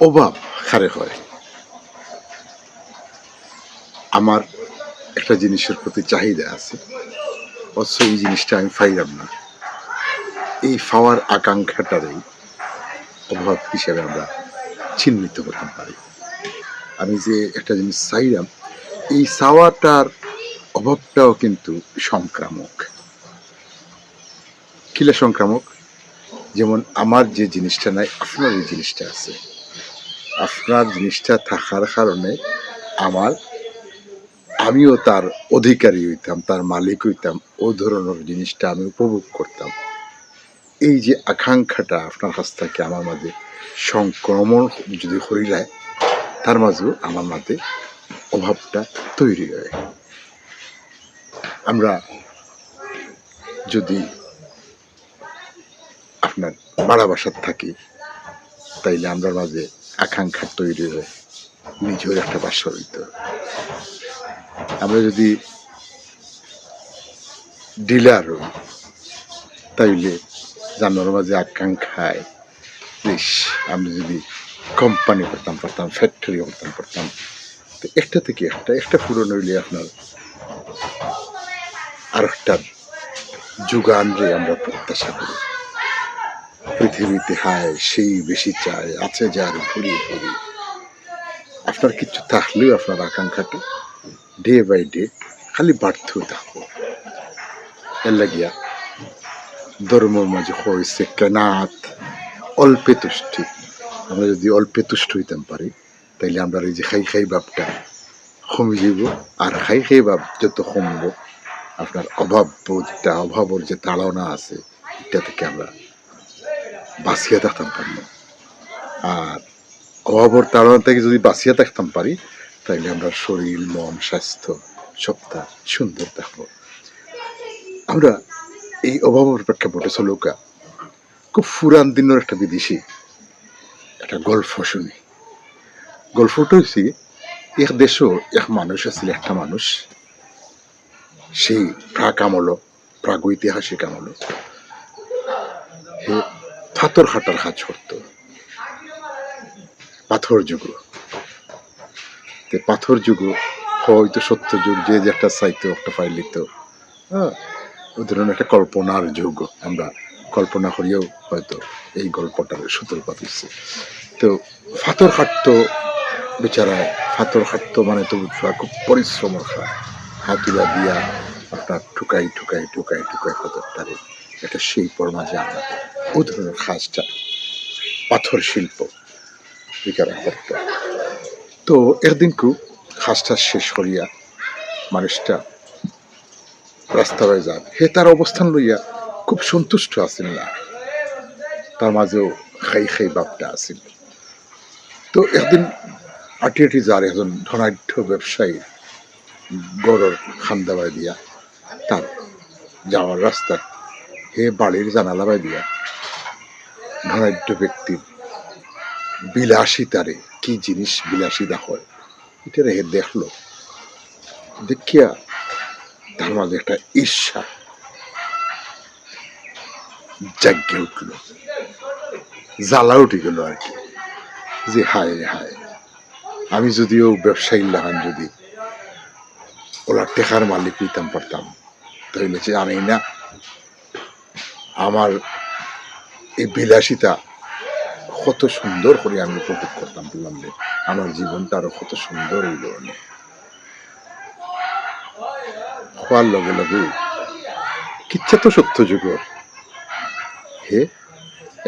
অভাব খারে হয়। আমার একটা জিনিসের প্রতি চাহিদা আছে। অথচ এই জিনিসটা আমি পাইলাম না। এই পাওয়ার আকাঙ্ক্ষাটারই অভাব হিসেবে আমরা চিহ্নিত করতে পারি। আমি যে একটা জিনিস চাইলাম, এই চাওয়াটার অভাবটাও কিন্তু সংক্রামক। কিলা সংক্রামক? যেমন আমার যে জিনিসটা নাই, আপনার এই জিনিসটা আছে। আপনার জিনিসটা থাকার কারণে আমার, আমিও তার অধিকারী হইতাম, তার মালিক হইতাম, ও ধরনের জিনিসটা আমি উপভোগ করতাম। এই যে আকাঙ্ক্ষাটা আপনার কাছ থেকে আমার মাঝে সংক্রমণ যদি হইলায় তার মাঝেও আমার মাঝে অভাবটা তৈরি হয়। আমরা যদি আপনার বাড়া বাসার থাকি, তাইলে আমরা মাঝে আকাঙ্ক্ষা তৈরি হয় নিজের একটা বাসা হইতে আমরা যদি ডিলার হই, তাইলে জানার মাঝে আকাঙ্ক্ষায় ইস আমি যদি কোম্পানি করতাম পারতাম ফ্যাক্টরি করতাম পারতাম তো একটা থেকে একটা একটা পূরণ হইলে আপনার আর একটার যুগান রে আমরা প্রত্যাশা করি। পৃথিবীতে হায়, সেই বেশি চায়, আছে যার ভুরি ভুরি। আপনার কিছু থাকলেও আপনার আকাঙ্ক্ষাটা ডে বাই ডে খালি বাড়তেও থাকব। এর লাগিয়া ধর্মর মাঝে হয়েছে কেনাত, অল্পে তুষ্টি। আমরা যদি অল্পে তুষ্ট হইতাম পারি, তাইলে আমরা এই যে খাই খাই ভাবটা কমে যাব, আর খাই খাই ভাব যত কমব, আপনার অভাব বোধটা অভাবর যে তাড়না আছে, এটা থেকে আমরা বাঁচিয়ে থাকতাম পারব আর অভাবর তাড়না থেকে যদি বাঁচিয়ে থাকতাম পারি তাইলে আমরা শরীর, মন, স্বাস্থ্য সবটা সুন্দর থাকব। আমরা এই অভাবের প্রেক্ষাপটে চলুকা খুব ফুরান দিনের একটা বিদেশি, একটা গল্প শুনি। গল্পটা হচ্ছে এক দেশও এক মানুষ আছিল, একটা মানুষ। সেই প্রাক আমল প্রাগ ঐতিহাসিক আমল। পাথর হাঁটার কাজ করত পাথর যুগ। পাথর যুগ হয়তো সত্য যুগ, যে একটা চাইতো একটা পাইলিত হ্যাঁ ওই একটা কল্পনার যুগ আমরা কল্পনা করিয়াও হয়তো এই গল্পটার সূত্রপাত হচ্ছে তো ফাতর খাটতো বেচারা, ফাতর খাটতো মানে তো খুব পরিশ্রম খা হাতুলা দিয়া আপনার ঠুকাই ঠুকাই ঠুকাই ঠুকাই ফাতরটারে। একটা শিল্পর মাঝে আনা ও ধরনের খাসটা পাথর শিল্প বিকারা করত। তো একদিন খুব খাসটা শেষ করিয়া মানুষটা রাস্তা হয়ে যান হে, তার অবস্থান লইয়া খুব সন্তুষ্ট আছেন না। তার মাঝেও খাই খাই বাপটা আছিল। তো একদিন আটি আটি যার একজন ধনাঢ্য ব্যবসায়ী গড়র খান্দাবাই দিয়া তার যাওয়ার রাস্তা হে বাড়ির জানালা দিয়া ধনাঢ্য ব্যক্তির বিলাসিতারে কি জিনিস বিলাসিতা হয়? এটা হে দেখল, দেখিয়া তার মাঝে একটা ঈর্ষা জাগ্যে উঠল। জ্বালা উঠে গেল আর কি, যে হায় রে হায়, আমি যদিও ব্যবসায়ী লাগান যদি ওরা টেকার মালিক হইতাম পারতাম, তাহলে যে আমি না? আমার এই বিলাসিতা কত সুন্দর করে আমি উপভোগ করতাম, বললাম যে আমার জীবনটা আরও কত সুন্দর হইল। অনেক হওয়ার লগে লগে কিচ্ছা তো সত্য যুগর হে,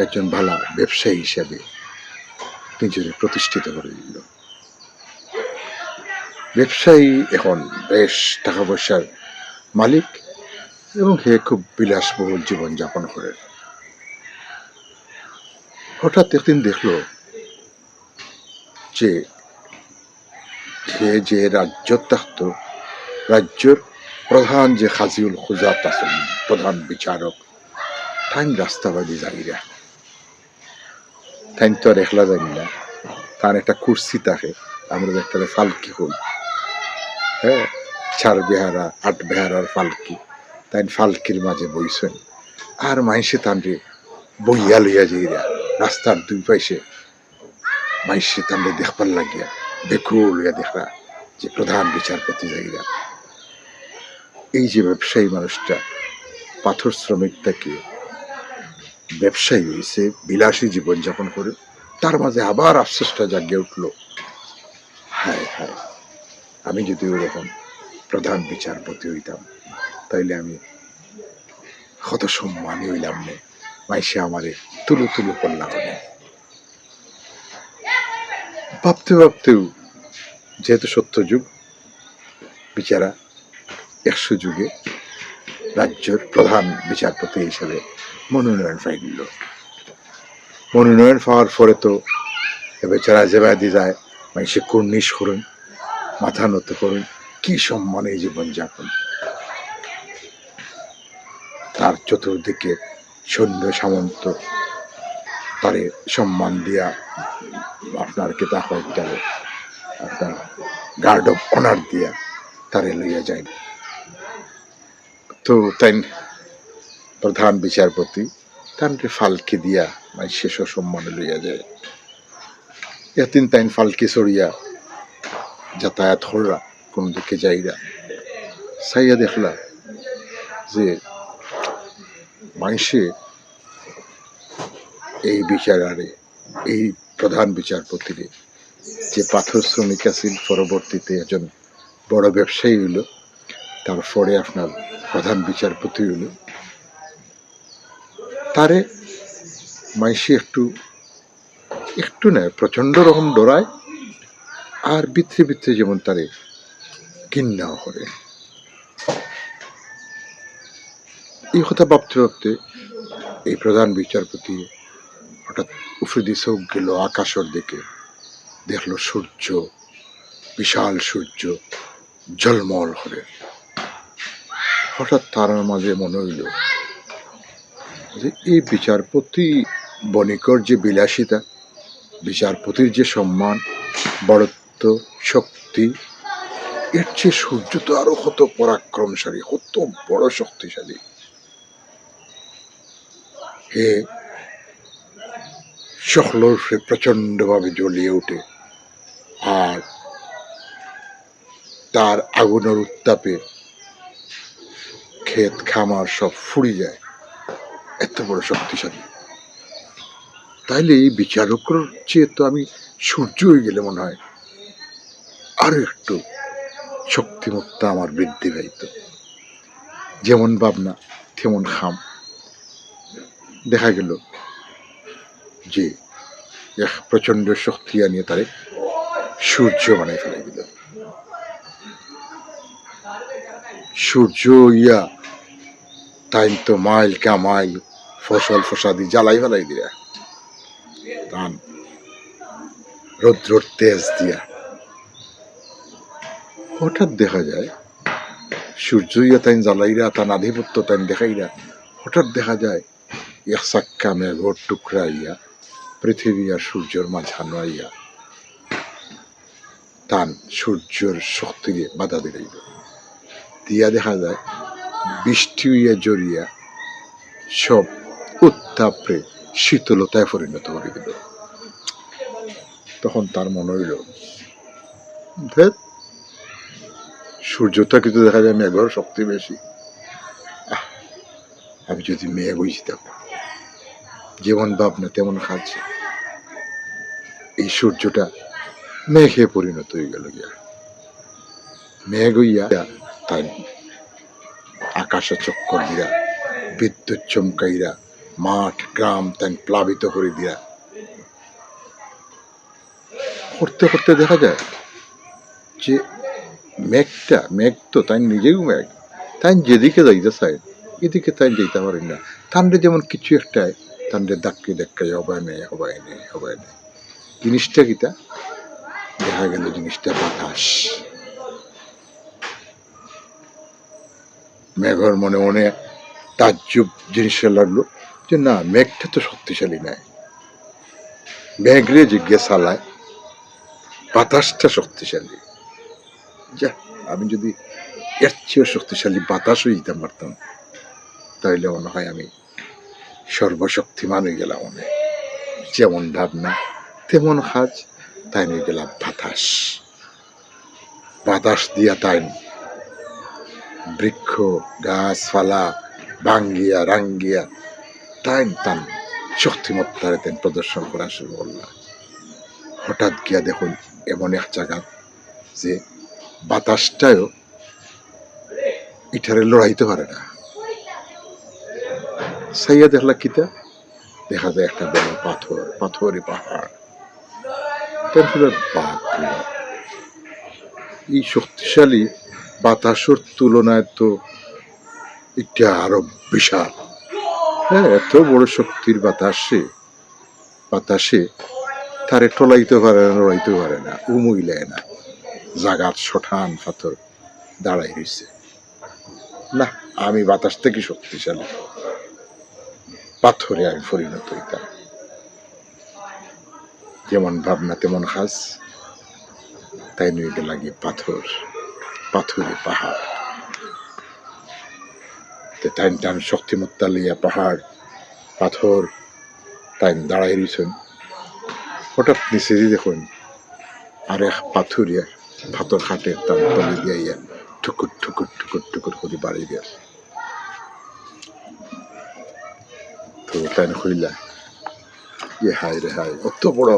একজন ভালা ব্যবসায়ী হিসাবে নিজের প্রতিষ্ঠিত করে দিল। ব্যবসায়ী এখন বেশ টাকা পয়সার মালিক। এবং হে খুব বিলাসবহুল জীবন যাপন করে। হঠাৎ একদিন দেখল যে সে যে রাজ্য থাকতো রাজ্যের প্রধান যে খাজিউল খুজাত আছেন প্রধান বিচারক তাই রাস্তাবাদী যাইরা তাই তো আর একলা যাই না তার একটা কুর্সি থাকে, আমরা একটা ফালকি হই। হ্যাঁ চার বেহারা, আট বেহারার ফালকি। তাই ফালকির মাঝে বইছেন। আর মাইসে তানরে বইয়া লইয়া যাইরা, রাস্তার দুই পাশে মাইসে তামলে দেখবার লাগিয়া বেকুল দেখরা যে প্রধান বিচারপতি যাইরা। এই যে ব্যবসায়ী মানুষটা, পাথর শ্রমিক থেকে ব্যবসায়ী হয়েছে বিলাসী জীবনযাপন করে, তার মাঝে আবার আফসোসটা জাগিয়ে উঠল। হায় হায়, আমি যদি ওরকম প্রধান বিচারপতি হইতাম তাইলে আমি কত সম্মানী হইলাম নে। মাইসে আমারে তুলু তুলু করলাম নে ভাবতে ভাবতেও যেহেতু সত্য যুগ, বিচারা একশো যুগে রাজ্যের প্রধান বিচারপতি হিসেবে মনোনয়ন পাই পাইল। মনোনয়ন পাওয়ার পরে তো বেচারা জেবাদি যায় মানুষে কর্নিশ করুন, মাথা নত করুন, কি সম্মানে জীবনযাপন। তার চতুর্দিকে সৈন্য সামন্ত তারে সম্মান দিয়া আপনার কেতা হইতারে আপনার গার্ড অফ অনার দিয়া তারে লইয়া যায়। তো তাই প্রধান বিচারপতি তানকে ফালকে দিয়া মানে শেষ সম্মানে লইয়া যায়। এতিন তাইন ফালকে সরিয়া যাতায়াত হররা, কোন দিকে যাইরা। সাইয়া দেখলা যে মানুষে এই বিচারারে এই প্রধান বিচারপতিরে যে পাথর শ্রমিক আছিল, পরবর্তীতে একজন বড় ব্যবসায়ী হইল, তারপরে আপনার প্রধান বিচারপতি হইল। তারে মাইসি একটু একটু না প্রচণ্ড রকম ডরায়, আর বিত্রে বিত্রে যেমন তারে কিন্নাও করে এই কথা ভাবতে ভাবতে এই প্রধান বিচারপতি হঠাৎ উফরে দিয়ে চোখ গেল আকাশের দিকে, দেখল সূর্য, বিশাল সূর্য, ঝলমল করে। হঠাৎ তার মাঝে মনে হইল যে এই বিচারপতি বণিকর যে বিলাসিতা, বিচারপতির যে সম্মান বড়ত্ব শক্তি, এর চেয়ে সূর্য তো আরও কত পরাক্রমশালী কত বড় শক্তিশালী। হে সে প্রচন্ডভাবে জ্বলিয়ে ওঠে। আর তার আগুনের উত্তাপে ক্ষেত খামার সব ফুরি যায়। এত বড় শক্তিশালী। তাইলে এই বিচারকের চেয়ে তো আমি সূর্য হয়ে গেলে মনে হয় আরও একটু শক্তিমত্তা আমার বৃদ্ধি পাইত। যেমন ভাবনা, তেমন খাম। দেখা গেল। যে এক প্রচণ্ড শক্তি আনিয়ে তারে সূর্য বানাই ফেলাই দিল। সূর্য ইয়া তাই তো মাইল কা মাইল ফসল ফসাদি জ্বালাই ফেলাই দিয়া ধান রৌদ্রর তেজ দিয়া। হঠাৎ দেখা যায়, সূর্য ইয়া তাই জ্বালাইরা তার আধিপত্য তাই দেখাইরা, হঠাৎ দেখা যায় এক সাক্কা মেঘর টুকরা ইয়া, পৃথিবী আর সূর্যর মাঝানো আইয়া টান সূর্যর শক্তি দিয়ে বাধা দিলাইল দিয়া দেখা যায়, বৃষ্টি হইয়া জড়িয়া সব উত্তাপে শীতলতায় পরিণত করে দিল। তখন তার মনে হইল সূর্যটা কিন্তু দেখা যায় মেঘর শক্তি বেশি। আমি যদি মেঘ হয়ে যেতাম যেমন ভাবনা তেমন খাচ্ছে। এই সূর্যটা মেঘে পরিণত হয়ে গেল গিয়া। মেঘ হইয়া তাই আকাশে চক্কর দিয়া, বিদ্যুৎ চমকাইরা মাঠ, গ্রাম তাই প্লাবিত করে দিয়া। করতে করতে দেখা যায় যে মেঘটা, মেঘ তো তাই নিজেও মেঘ, তাই যেদিকে যাইতে চায়, এদিকে তাই যেতে পারেন না। তান্ডে যেমন কিছু একটা তান্ডে ধাক্কে ধাক্কাই হবায় নেই হবায় নেই হবায় নেই। জিনিসটা কিটা দেখা গেল জিনিসটা বাতাস। মেঘর মনে মনে তাজ্জুব জিনিসটা লাগল যে, না, মেঘটা তো শক্তিশালী নয় মেঘরে জিজ্ঞেস চালায়, বাতাসটা শক্তিশালী। যা, আমি যদি এর চেয়েও শক্তিশালী বাতাসও দিতে পারতাম তাহলে মনে হয় আমি সর্বশক্তিমান হয়ে গেলাম হয়। যেমন ভাবনা, তেমন কাজ তাই নিয়ে গেলাম বাতাস। বাতাস দিয়া তাই বৃক্ষ, গাছপালা, ভাঙ্গিয়া, রাঙ্গিয়া টাইম টান শক্তিমত্তারে তেন প্রদর্শন করা শুরু করলাম। হঠাৎ গিয়া দেখুন এমন এক জায়গা যে বাতাসটাও ইটারে লড়াইতে পারে না। সাইয়া দেখলা কিতা দেখা যায় একটা বড় পাথর পাথরই পাহাড়। বাপ এই শক্তিশালী বাতাসের তুলনায় তো এটা আরও বিশাল। হ্যাঁ এত বড় শক্তির বাতাসে বাতাসে তারে টলাইতে পারে না লড়াইতে পারে না উমইলায় না। জাগাত শঠান পাথর দাঁড়াই রয়েছে না, আমি বাতাস থেকে শক্তিশালী। পাথরে আমি পরিণত হইতাম। যেমন ভাবনা, তেমন খাস। তাই নিয়ে লাগে পাথর, পাথরে পাহাড়। তে টাইন টান শক্তিমত্তা লিয়া পাহাড়, পাথর তাই দাঁড়াই রয়েছেন হঠাৎ নিচে দিয়ে দেখুন আর এক পাথরিয়া ভাতর খাটে তার তলে দিয়ে ঠুকুর ঠুকুর ঠুকুর ঠুকুর করে বাড়ি দিয়ে তাই হইলা ইয়ে হায় রে হায়, অত বড়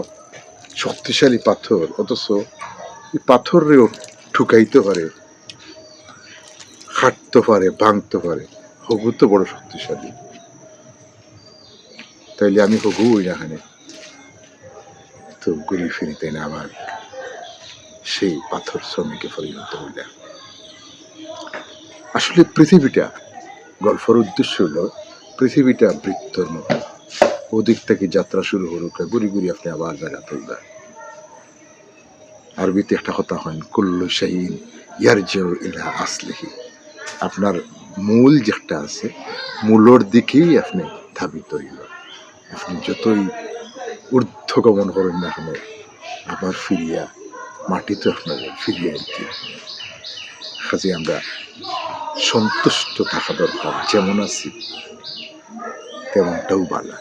শক্তিশালী পাথর, অথচ এই পাথরেও ঠুকাইতে পারে হাঁটতে পারে, ভাঙতে পারে, হগু তো বড় শক্তিশালী। তাইলে আমি হগু ওই নাখানে তো ঘুরি ফিরি তাই না আবার সেই পাথর শ্রমিকে পরিণত হইলাম আসলে পৃথিবীটা গল্পের উদ্দেশ্য হলো পৃথিবীটা বৃত্তর মতো। ওদিক থেকে যাত্রা শুরু হলুক ঘুরি ঘুরি আপনি আবার জায়গা তুলবেন। আরবিতে একটা কথা হয়, কুল্লু শাহিন ইয়ারজিউ ইলা আসলিহি। আপনার মূল যেটা আছে, মূলর দিকেই আপনি ধাবিত হইল। আপনি যতই ঊর্ধ্বগমন করেন না কেন, আবার ফিরিয়া, মাটিতে আপনাদের ফিরিয়ে আনতে কাজে আমরা সন্তুষ্ট থাকা দরকার, যেমন আছি। তেমনটাও বালা।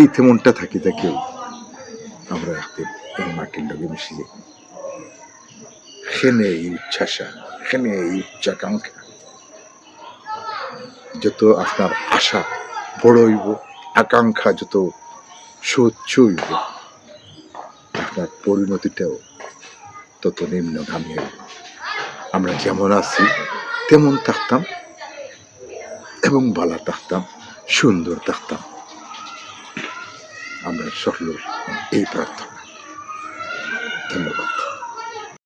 এই তেমনটা থাকি থাকেও আমরা একদিন এই মাটির লগে মিশে যাই সেনে এই উচ্ছ্বাসা সেনে এই উচ্চাকাঙ্ক্ষা। যত আপনার আশা বড় হইব, আকাঙ্ক্ষা যত সুচ্ছ হইব, আপনার পরিণতিটাও তত নিম্নগামী হইব। আমরা যেমন আছি, তেমন থাকতাম এবং বালা থাকতাম। সুন্দর থাকতাম আমরা সকলের এই প্রার্থনা। ধন্যবাদ।